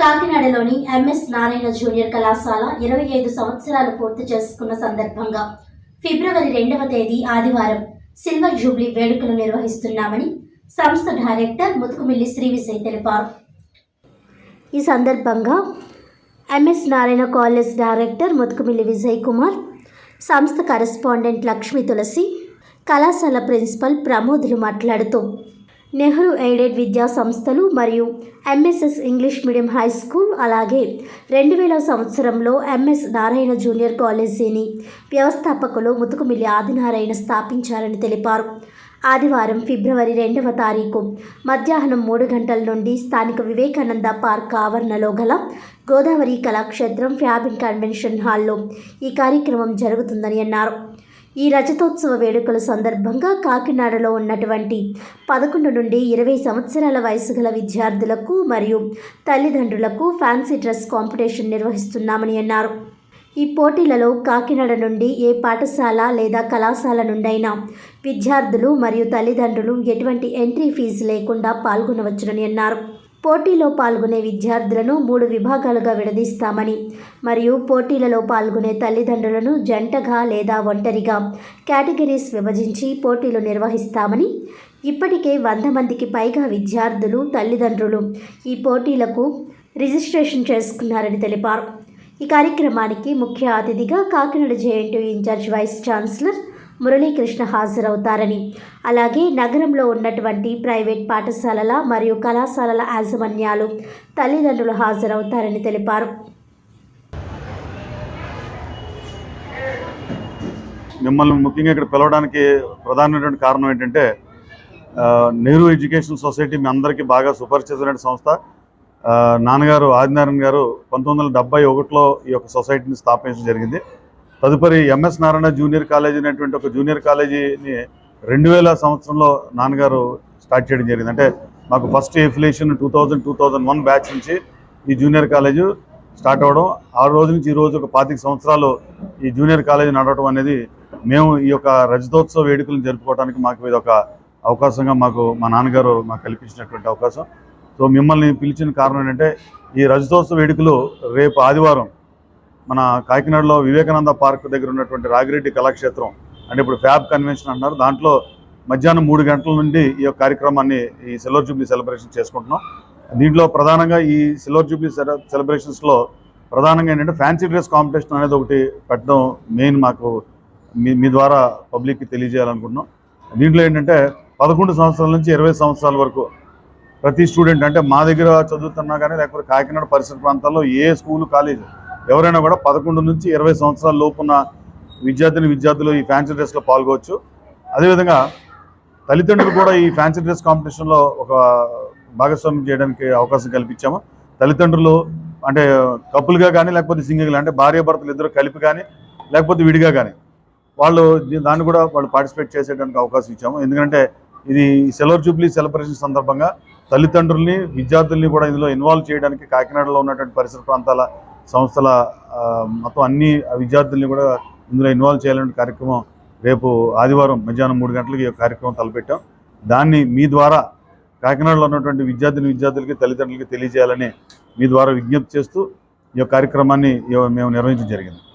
కాకినాడలోని MS Narayana junior కళాశాల ఇరవై ఐదు సంవత్సరాలు పూర్తి చేసుకున్న సందర్భంగా ఫిబ్రవరి రెండవ తేదీ ఆదివారం సిల్వర్ జూబ్లీ వేడుకలు నిర్వహిస్తున్నామని సంస్థ డైరెక్టర్ ముతుకుమిల్లి శ్రీ విజయ్ తెలిపారు. ఈ సందర్భంగా MS Narayana college director Muthukumilli Vijay Kumar సంస్థ కరెస్పాండెంట్ లక్ష్మీ తులసి కళాశాల ప్రిన్సిపల్ ప్రమోదులు మాట్లాడుతూ నెహ్రూ ఎయిడెడ్ విద్యా సంస్థలు మరియు MSS English medium high school అలాగే రెండు వేల సంవత్సరంలో ఎంఎస్ నారాయణ జూనియర్ కాలేజీని వ్యవస్థాపకులు ముతుకుమిల్లి ఆదినారాయణ స్థాపించారని తెలిపారు. ఆదివారం ఫిబ్రవరి రెండవ తారీఖు మధ్యాహ్నం మూడు గంటల నుండి స్థానిక వివేకానంద పార్క్ ఆవరణలో గల గోదావరి కళాక్షేత్రం ఫ్యాబిన్ కన్వెన్షన్ హాల్లో ఈ కార్యక్రమం జరుగుతుందని అన్నారు. ఈ రజతోత్సవ వేడుకల సందర్భంగా కాకినాడలో ఉన్నటువంటి పదకొండు నుండి ఇరవై సంవత్సరాల వయసు గల విద్యార్థులకు మరియు తల్లిదండ్రులకు ఫ్యాన్సీ డ్రెస్ కాంపిటీషన్ నిర్వహిస్తున్నామని అన్నారు. ఈ పోటీలలో కాకినాడ నుండి ఏ పాఠశాల లేదా కళాశాల నుండైనా విద్యార్థులు మరియు తల్లిదండ్రులు ఎటువంటి ఎంట్రీ ఫీజు లేకుండా పాల్గొనవచ్చునని అన్నారు. పోటీలో పాల్గొనే విద్యార్థులను మూడు విభాగాలుగా విడదీస్తామని మరియు పోటీలలో పాల్గొనే తల్లిదండ్రులను జంటగా లేదా ఒంటరిగా కేటగిరీస్ విభజించి పోటీలు నిర్వహిస్తామని ఇప్పటికే వంద మందికి పైగా విద్యార్థులు తల్లిదండ్రులు ఈ పోటీలకు రిజిస్ట్రేషన్ చేసుకున్నారని తెలిపారు. ఈ కార్యక్రమానికి ముఖ్య అతిథిగా Kakinada JNT incharge vice chancellor Muralikrishna హాజరవుతారని. అలాగే నగరంలో ఉన్నటువంటి ప్రైవేట్ పాఠశాలల మరియు కళాశాలల యాజమాన్యాలు తల్లిదండ్రులు హాజరవుతారని తెలిపారు. మిమ్మల్ని ముఖ్యంగా ఇక్కడ పిలవడానికి ప్రధానమైనటువంటి కారణం ఏంటంటే నెహ్రూ ఎడ్యుకేషన్ సొసైటీ మీ అందరికీ బాగా సుపరిచితమైన సంస్థ. నాన్నగారు ఆదినారాయణ గారు పంతొమ్మిది వందల డెబ్బై ఒకటిలో ఈ యొక్క సొసైటీని స్థాపించడం జరిగింది. తదుపరి ఎంఎస్ నారాయణ జూనియర్ కాలేజీ అనేటువంటి ఒక జూనియర్ కాలేజీని రెండు వేల సంవత్సరంలో నాన్నగారు స్టార్ట్ చేయడం జరిగింది. అంటే మాకు first affiliation two thousand two thousand one batch నుంచి ఈ జూనియర్ కాలేజు స్టార్ట్ అవ్వడం. ఆ రోజు నుంచి ఈ రోజు ఒక పాతిక సంవత్సరాలు ఈ జూనియర్ కాలేజీ నడవడం అనేది మేము ఈ యొక్క రజతోత్సవ వేడుకలను జరుపుకోవడానికి మాకు ఇది ఒక అవకాశంగా మాకు మా నాన్నగారు మాకు కల్పించినటువంటి అవకాశం. సో మిమ్మల్ని పిలిచిన కారణం ఏంటంటే ఈ రజతోత్సవ వేడుకలు రేపు ఆదివారం మన కాకినాడలో వివేకానంద పార్క్ దగ్గర ఉన్నటువంటి రాగిరెడ్డి కళాక్షేత్రం అంటే ఇప్పుడు ఫ్యాబ్ కన్వెన్షన్ అంటున్నారు. దాంట్లో మధ్యాహ్నం మూడు గంటల నుండి ఈ యొక్క కార్యక్రమాన్ని ఈ సిల్వర్ జూబ్లీ సెలబ్రేషన్ చేసుకుంటున్నాం. దీంట్లో ప్రధానంగా ఈ సిల్వర్ జూబ్లీ సెలబ్రేషన్స్లో ప్రధానంగా ఏంటంటే ఫ్యాన్సీ డ్రెస్ కాంపిటీషన్ అనేది ఒకటి పెట్టడం మెయిన్ మాకు మీ మీ ద్వారా పబ్లిక్కి తెలియజేయాలనుకుంటున్నాం. దీంట్లో ఏంటంటే పదకొండు సంవత్సరాల నుంచి ఇరవై సంవత్సరాల వరకు ప్రతి స్టూడెంట్ అంటే మా దగ్గర చదువుతున్నా కానీ లేకపోతే కాకినాడ పరిసర ప్రాంతాల్లో ఏ స్కూల్ కాలేజ్ ఎవరైనా కూడా పదకొండు నుంచి ఇరవై సంవత్సరాల లోపున్న విద్యార్థిని విద్యార్థులు ఈ ఫ్యాన్సీ డ్రెస్లో పాల్గొవచ్చు. అదేవిధంగా తల్లిదండ్రులు కూడా ఈ ఫ్యాన్సీ డ్రెస్ కాంపిటీషన్లో ఒక భాగస్వామ్యం చేయడానికి అవకాశం కల్పించాము. తల్లిదండ్రులు అంటే కపుల్గా కానీ లేకపోతే సింగిల్ అంటే భార్య భర్తలు ఇద్దరు కలిపి కానీ లేకపోతే విడిగా కానీ వాళ్ళు దాన్ని కూడా వాళ్ళు పార్టిసిపేట్ చేసేటానికి అవకాశం ఇచ్చాము. ఎందుకంటే ఇది సెలవర్ జూబ్లీ సెలబ్రేషన్ సందర్భంగా తల్లిదండ్రుల్ని విద్యార్థుల్ని కూడా ఇందులో ఇన్వాల్వ్ చేయడానికి కాకినాడలో ఉన్నటువంటి పరిసర ప్రాంతాల సంస్థల మొత్తం అన్ని విద్యార్థుల్ని కూడా ఇందులో ఇన్వాల్వ్ చేయాలనే కార్యక్రమం రేపు ఆదివారం మధ్యాహ్నం మూడు గంటలకి ఈ కార్యక్రమం తలపెట్టాం. దాన్ని మీ ద్వారా కాకినాడలో ఉన్నటువంటి విద్యార్థిని విద్యార్థులకి తల్లిదండ్రులకి తెలియజేయాలని మీ ద్వారా విజ్ఞప్తి చేస్తూ ఈ కార్యక్రమాన్ని మేము నిర్వహించడం జరిగింది.